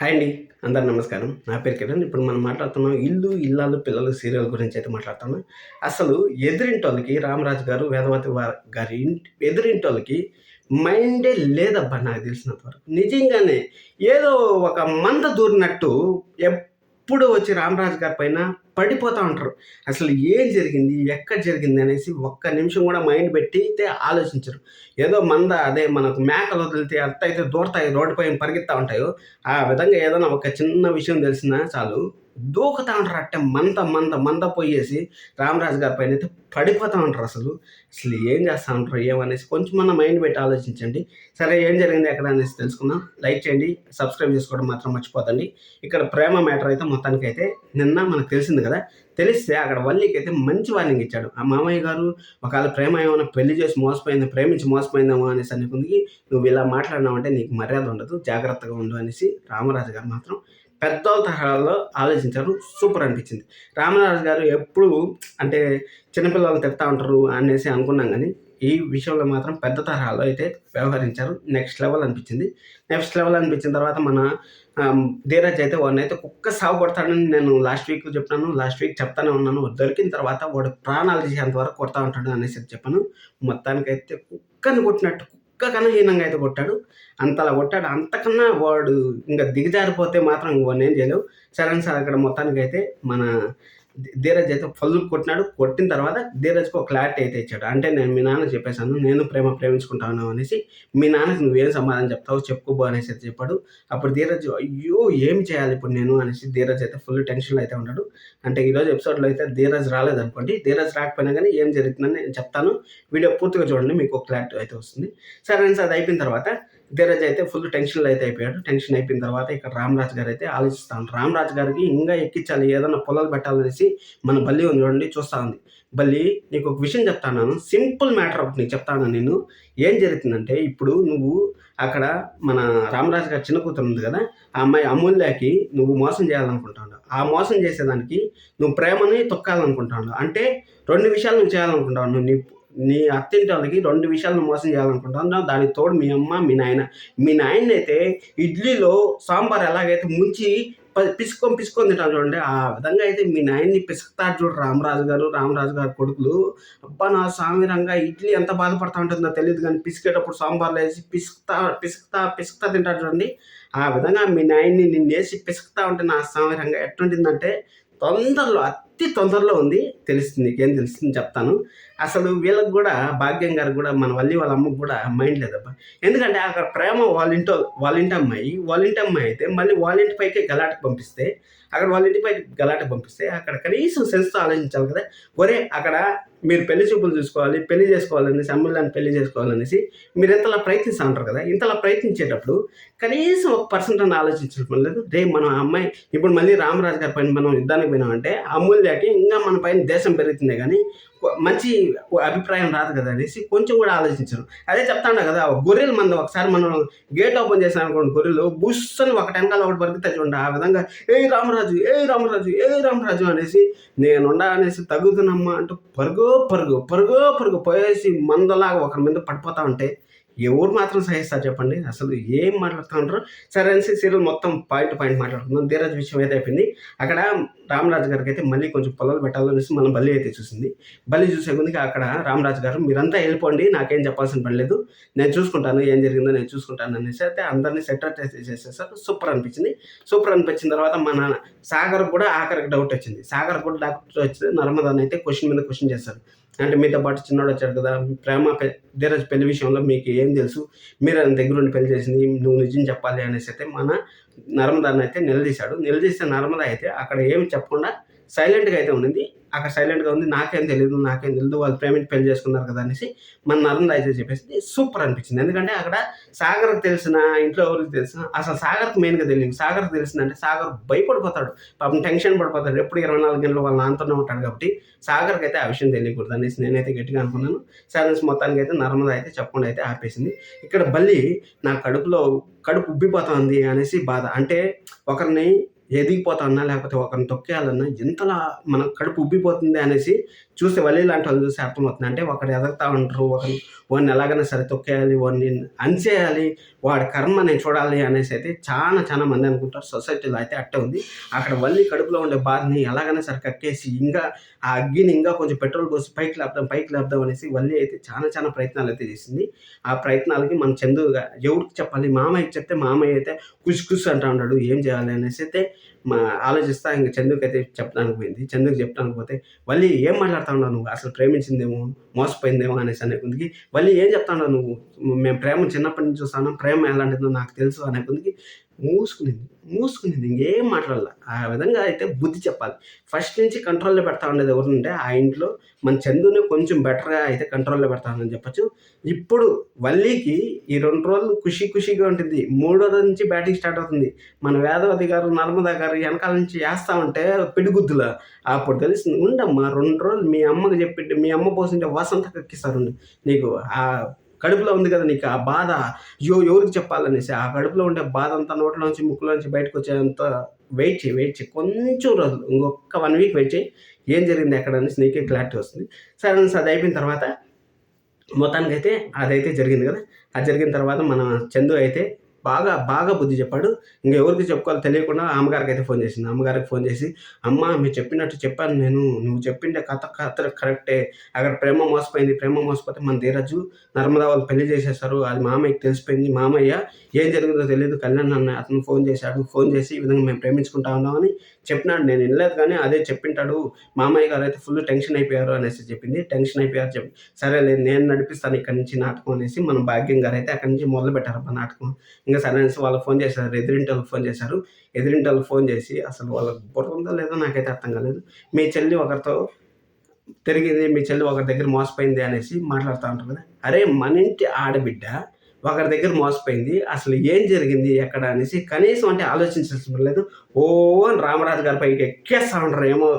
Hi అండి అందరు నమస్కారం. నా పేరు కిరణ్. ఇప్పుడు మనం మాట్లాడుతున్నాం ఇల్లు ఇల్లాలు పిల్లలు సీరియల్ గురించి అయితే మాట్లాడుతున్నాం. అసలు ఎదురింటోళ్ళకి రామరాజు గారు వేదవతి గారి ఎదురింటోళ్ళకి మైండే లేదబ్బా నాకు తెలిసినంత వరకు నిజంగానే ఏదో ఒక మంద దూరినట్టు ఎప్పుడు వచ్చి రామరాజు గారి పైన పడిపోతూ ఉంటారు. అసలు ఏం జరిగింది? ఎక్కడ జరిగింది? అనేసి ఒక్క నిమిషం కూడా మైండ్ పెట్టి అయితే ఆలోచించరు. ఏదో మంద అదే మనకు మేకలు వదిలితే అత్త అయితే దూరతాయి రోడ్డు పైన పరిగెత్తా ఉంటాయో ఆ విధంగా ఏదైనా ఒక చిన్న విషయం తెలిసినా చాలు. దూకుతా ఉంటారు అట్టే మంద మంద మంద పోయేసి రామరాజు గారి పైన అయితే పడిపోతూ ఉంటారు అసలు. అసలు ఏం చేస్తూ ఉంటారు ఏమనేసి కొంచెం మన మైండ్ పెట్టి ఆలోచించండి. సరే ఏం జరిగింది ఎక్కడ అనేసి తెలుసుకుందాం. లైక్ చేయండి సబ్స్క్రైబ్ చేసుకోవడం మాత్రం మర్చిపోతండి. ఇక్కడ ప్రేమ మ్యాటర్ అయితే మొత్తానికి అయితే నిన్న మనకు తెలిసింది కదా. తెలిస్తే అక్కడ వల్లికి అయితే మంచి వార్నింగ్ ఇచ్చాడు. ఆ మామయ్య గారు ఒకవేళ ప్రేమ ఏమైనా పెళ్ళి చేసి మోసపోయింది ప్రేమించి మోసపోయిందేమో అనేసి అనుకుంది. నువ్వు ఇలా మాట్లాడినావంటే నీకు మర్యాద ఉండదు జాగ్రత్తగా ఉండు అనేసి రామరాజు గారు మాత్రం పెద్దోళ్ళ తరహాలో ఆలోచించారు. సూపర్ అనిపించింది. రామనాథ్ గారు ఎప్పుడు అంటే చిన్నపిల్లలు తిడతా ఉంటారు అనేసి అనుకున్నాం కానీ ఈ విషయంలో మాత్రం పెద్ద తరహాలో అయితే వ్యవహరించారు. నెక్స్ట్ లెవెల్ అనిపించింది. నెక్స్ట్ లెవెల్ అనిపించిన తర్వాత మన ఆమ్, ధీరజ్ అయితే వాడిని అయితే కుక్క సాగు కొడతాడని నేను లాస్ట్ వీక్ చెప్పాను. లాస్ట్ వీక్ చెప్తానే ఉన్నాను. దొరికిన తర్వాత వాడు ప్రాణాలు తీసేంత వరకు కొడతా ఉంటాడు అనేసి చెప్పాను. మొత్తానికైతే కుక్కని కొట్టినట్టు కుక్క హీనంగా అయితే కొట్టాడు. అంతలా కొట్టాడు. అంతకన్నా వాడు ఇంకా దిగజారిపోతే మాత్రం వాడిని ఏం చేయలేవు. సరే సార్ అక్కడ మొత్తానికి అయితే మన ధీరజ్ అయితే ఫుల్ కొట్టినాడు. కొట్టిన తర్వాత ధీరజ్కి ఒక క్లారిటీ అయితే ఇచ్చాడు. అంటే నేను మీ నాన్న చెప్పేశాను నేను ప్రేమ ప్రేమించుకుంటాను అనేసి మీ నాన్నకి నువ్వేం సమాధానం చెప్తావు చెప్పుకోబో అనేసి అయితే చెప్పాడు. అప్పుడు ధీరజ్ అయ్యో ఏం చేయాలి ఇప్పుడు నేను అనేసి ధీరజ్ అయితే ఫుల్ టెన్షన్లో అయితే ఉన్నాడు. అంటే ఈరోజు ఎపిసోడ్లో అయితే ధీరజ్ రాలేదనుకోండి ధీరజ్ రాకపోయినా కానీ ఏం జరుగుతుందని నేను చెప్తాను. వీడియో పూర్తిగా చూడండి మీకు ఒక క్లారిటీ అయితే వస్తుంది. సరే సార్ అది అయిపోయిన తర్వాత ధీరజ్ అయితే ఫుల్ టెన్షన్లో అయితే అయిపోయాడు. టెన్షన్ అయిపోయిన తర్వాత ఇక్కడ రామరాజు గారు అయితే ఆలోచిస్తాను. రామరాజు గారికి ఇంకా ఎక్కించాలి ఏదైనా పొలాలు పెట్టాలనేసి మన బల్లి ఉంది చూడండి చూస్తా ఉంది. బల్లి నీకు ఒక విషయం చెప్తాను. సింపుల్ మ్యాటర్ ఒకటి నీకు చెప్తాను నేను. ఏం జరుగుతుందంటే ఇప్పుడు నువ్వు అక్కడ మన రామరాజు గారి చిన్న కూతురు ఉంది కదా ఆ అమ్మాయి అమూల్యకి నువ్వు మోసం చేయాలనుకుంటావు ఆ మోసం చేసేదానికి నువ్వు ప్రేమని తొక్కాలనుకుంటాడు. అంటే రెండు విషయాలు నువ్వు చేయాలనుకుంటావు. నువ్వు నీ అత్తింటి వాళ్ళకి రెండు విషయాలను మోసం చేయాలనుకుంటున్నాను దానికి తోడు మీ అమ్మ మీ నాయన. మీ నాయన అయితే ఇడ్లీలో సాంబార్ ఎలాగైతే ముంచి ప- పిసుకొని పిసుకొని తింటాను చూడండి. ఆ విధంగా అయితే మీ నాయన్ని పిసుకుతారు చూడు రామరాజు గారు రామరాజు గారు కొడుకులు. అబ్బా నా సామిరంగా ఇడ్లీ ఎంత బాధపడతా ఉంటుందో తెలియదు కానీ పిసికేటప్పుడు సాంబార్లో వేసి పిసుకుతా పిసుకుతా పిసుకుతా తింటారు చూడండి. ఆ విధంగా మీ నాయన్ని నిన్ను వేసి పిసుకుతా ఉంటే నా సామిరంగా ఎట్టుంటుందంటే తొందరలో అతి తొందరలో ఉంది. తెలుస్తుంది నీకేం తెలుస్తుంది చెప్తాను. అసలు వీళ్ళకి కూడా భాగ్యం గారు కూడా మన వల్లి వాళ్ళ అమ్మకు కూడా మైండ్ లేదబ్బా. ఎందుకంటే అక్కడ ప్రేమ వాళ్ళ ఇంట్లో వాళ్ళ ఇంటి అమ్మాయి వాళ్ళ ఇంటి అమ్మాయి అయితే మళ్ళీ వాళ్ళ ఇంటి పైకి పంపిస్తే అక్కడ వాళ్ళ ఇంటి పైకి పంపిస్తే అక్కడ కనీసం సెన్స్తో ఆలోచించాలి కదా. ఒరే అక్కడ మీరు పెళ్ళి చూపులు చూసుకోవాలి పెళ్ళి చేసుకోవాలనేసి అమ్ముళ్ళని పెళ్ళి చేసుకోవాలనేసి మీరు ఇంతలా ప్రయత్నిస్తూ ఉంటారు కదా. ఇంతలా ప్రయత్నించేటప్పుడు కనీసం ఒక పర్సెంట్ అని ఆలోచించడం లేదు. రే మనం ఆ అమ్మాయి ఇప్పుడు మళ్ళీ రామరాజు గారి పైన మనం యుద్ధానికి పోయినామంటే అమూల్యకి ఇంకా మన పైన దేశం పెరుగుతుంది కానీ మంచి అభిప్రాయం రాదు కదా అనేసి కొంచెం కూడా ఆలోచించరు. అదే చెప్తాను కదా గొర్రెలు మంద ఒకసారి మనం గేట్ ఓపెన్ చేసాం అనుకోండి గొర్రెలు బుస్సని అని టెంకాల ఒకటి బతుకుతాయి చూడండి ఆ విధంగా ఏ రామరాజు ఏ రామరాజు ఏ రామరాజు అనేసి నేనుండా అనేసి తగ్గుతున్నమ్మా అంటూ పరుగు పరుగు పరుగు పరుగు పోయేసి మందలాగా ఒకరి మీద పడిపోతా ఉంటే ఎవరు మాత్రం సహిస్తారు చెప్పండి. అసలు ఏం మాట్లాడుతున్నారు? సరే అనేసి సీరియల్ మొత్తం పాయింట్ పాయింట్ మాట్లాడుకుందాం. ధీరజ్ విషయం అయితే అయిపోయింది. అక్కడ రామరాజు గారికి అయితే మళ్ళీ కొంచెం పొలాలు పెట్టాలనేసి మనం బల్లి అయితే చూసింది. బల్లి చూసే కొద్దిగా అక్కడ రామరాజు గారు మీరంతా వెళ్ళిపోండి నాకేం చెప్పాల్సిన పని లేదు. నేను చూసుకుంటాను ఏం జరిగిందో నేను చూసుకుంటాను అనేసి అయితే అందరినీ సెటర్ చేసేసారు. సూపర్ అనిపించింది. సూపర్ అనిపించిన తర్వాత మన సాగర్ కూడా ఆఖరికి డౌట్ వచ్చింది. సాగర్ కూడా డౌట్ వచ్చింది. నర్మదాన్ని అయితే క్వశ్చన్ మీద క్వశ్చన్ చేస్తారు అంటే మీతో పాటు చిన్నోడు వచ్చాడు కదా ప్రేమ పె- ధీరజ్ పెళ్ళి విషయంలో మీకు ఏం తెలుసు? మీరు ఆయన దగ్గర ఉండి పెళ్ళి చేసింది నువ్వు నిజం చెప్పాలి అనేసి అయితే మన నర్మదాన్ని అయితే నిలదీశాడు. నిలదీస్తే నర్మద అయితే అక్కడ ఏమి చెప్పకుండా సైలెంట్గా అయితే ఉండింది. అక్కడ సైలెంట్గా ఉంది. నాకేం తెలియదు నాకేం తెలియదు వాళ్ళు పేమెంట్ పెళ్ళి చేసుకున్నారు కదా అనేసి మన నర్మద అయితే చెప్పేసి సూపర్ అనిపించింది. ఎందుకంటే అక్కడ సాగర్కి తెలిసిన ఇంట్లో ఎవరికి తెలిసిన అసలు సాగర్కి మెయిన్గా తెలియదు. సాగర్కి తెలిసిందంటే సాగర్ భయపడిపోతాడు. పాపం టెన్షన్ పడిపోతాడు. ఎప్పుడు ఇరవై నాలుగు గంటలు వాళ్ళ నాన్నతోనే ఉంటాడు కాబట్టి సాగర్కి అయితే ఆ విషయం తెలియకూడదు అనేసి నేనైతే గట్టిగా అనుకున్నాను. సైలెన్స్ మొత్తానికి అయితే నర్మద అయితే చెప్పకుండా అయితే ఆపేసింది. ఇక్కడ బల్లి నా కడుపులో కడుపు ఉబ్బిపోతుంది అనేసి బాధ. అంటే ఒకరిని ఎదిగిపోతాన్నా లేకపోతే ఒకరిని తొక్కేయాలన్నా ఎంతలా మన కడుపు ఉబ్బిపోతుంది అనేసి చూస్తే వల్లి లాంటి వాళ్ళు చూస్తే అర్థమవుతుంది. అంటే ఒకరు ఎదుగుతా ఉంటారు ఒకరు వాడిని ఎలాగైనా సరే తొక్కేయాలి వాడిని అనిచేయాలి వాడి కర్మ నేను చూడాలి అనేసి అయితే చాలా చాలా మంది అనుకుంటారు. సొసైటీలో అయితే అట్టే ఉంది. అక్కడ వల్లి కడుపులో ఉండే బాధని ఎలాగైనా సరే కక్కేసి ఇంకా ఆ అగ్గిని ఇంకా కొంచెం పెట్రోల్ పోసి పైకి లేపుదాం పైకి లేపుదాం అనేసి వల్లి అయితే చాలా చాలా ప్రయత్నాలు అయితే చేసింది. ఆ ప్రయత్నాలకి మన చందుగా ఎవరికి చెప్పాలి? మామయ్యకి చెప్తే మామయ్య అయితే కుష్ కుష్ అంటూ ఉన్నాడు ఏం చేయాలి అనేసి అయితే మా ఆలోచిస్తా ఇంక చందుకు అయితే చెప్పడానికి పోయింది. చందుకి చెప్పడానికి పోతే వల్లి ఏం మాట్లాడుతా ఉన్నావు నువ్వు? అసలు ప్రేమించిందేమో? మోసపోయిందేమో? అనేసి అనే కొందికి వల్లి ఏం చెప్తా ఉన్నావు నువ్వు? మేము ప్రేమ చిన్నప్పటి నుంచి చూస్తాను ప్రేమ ఎలాంటిదో నాకు తెలుసు అనే కొందికి మూసుకునింది మూసుకునింది ఇంకేం మాట్లాడాల. ఆ విధంగా అయితే బుద్ధి చెప్పాలి. ఫస్ట్ నుంచి కంట్రోల్లో పెడతా ఉండేది ఎవరుంటే ఆ ఇంట్లో మన చందుని కొంచెం బెటర్గా అయితే కంట్రోల్లో పెడతా ఉందని చెప్పొచ్చు. ఇప్పుడు వల్లీకి ఈ రెండు రోజులు ఖుషి ఖుషిగా ఉంటుంది. మూడో రోజు నుంచి బ్యాటింగ్ స్టార్ట్ అవుతుంది. మన వేదవతి గారు నర్మదా గారు వెనకాల నుంచి వేస్తా ఉంటే పిడిగుద్దుల. అప్పుడు తెలిసింది ఉండమ్మా రెండు రోజులు మీ అమ్మకి చెప్పి మీ అమ్మ పోసింటే వసంత కక్కిస్తారు నీకు ఆ కడుపులో ఉంది కదా నీకు ఆ బాధ? అయ్యో ఎవరికి చెప్పాలనేసి? ఆ కడుపులో ఉండే బాధ అంతా నోట్లోంచి ముక్కులోంచి బయటకు వచ్చేంత వెయిట్ చేయి వెయిట్ చేయి. కొంచెం రోజులు ఇంకొక వన్ వీక్ వెయిట్ చేయి. ఏం జరిగింది ఎక్కడ అనేసి నీకే క్లారిటీ వస్తుంది. సరే అనేసి అది అయిపోయిన తర్వాత మొత్తానికి అయితే అదైతే జరిగింది కదా. అది జరిగిన తర్వాత మన చందు అయితే బాగా బాగా బుద్ధి చెప్పాడు. ఇంకెవరికి చెప్పుకోవాలో తెలియకుండా అమ్మగారికి అయితే ఫోన్ చేసింది. అమ్మగారికి ఫోన్ చేసి అమ్మ మీరు చెప్పినట్టు చెప్పాను నేను. నువ్వు చెప్పిండే కథ కథ కరెక్టే. అక్కడ ప్రేమ మోసపోయింది ప్రేమ మోసపోతే మన ధీరజు నర్మదా వాళ్ళు పెళ్ళి చేసేస్తారు. అది మామయ్యకి తెలిసిపోయింది. మామయ్య ఏం జరుగుతుందో తెలియదు. కళ్యాణ్ అన్న అతను ఫోన్ చేశాడు. ఫోన్ చేసి ఈ విధంగా మేము ప్రేమించుకుంటా ఉన్నామని చెప్పినాడు. నేను వినలేదు కానీ అదే చెప్పింటాడు. మామయ్య గారు అయితే ఫుల్ టెన్షన్ అయిపోయారు అనేసి చెప్పింది. టెన్షన్ అయిపోయారు చెప్పి సరే లేదు నేను నడిపిస్తాను ఇక్కడ నుంచి నాటకం అనేసి మన భాగ్యం గారు అయితే అక్కడి నుంచి మొదలు పెట్టారు నాటకం. ఇంకా సరే అనేసి వాళ్ళకి ఫోన్ చేశారు. ఎదిరింటి వాళ్ళకి ఫోన్ చేశారు. ఎదిరింటి వాళ్ళకి ఫోన్ చేసి అసలు వాళ్ళకి బుర్ర ఉందో లేదో నాకైతే అర్థం కాలేదు. మీ చెల్లి ఒకరితో తిరిగింది మీ చెల్లి ఒకరి దగ్గర మోసపోయింది అనేసి మాట్లాడుతూ ఉంటారు కదా. అరే మన ఇంటి ఆడబిడ్డ ఒకరి దగ్గర మోసపోయింది. అసలు ఏం జరిగింది? ఎక్కడ? అనేసి కనీసం అంటే ఆలోచించాల్సిన లేదు. ఓ అని రామరాజు గారి పైకి ఎక్కేస్తా ఉంటారు ఏమో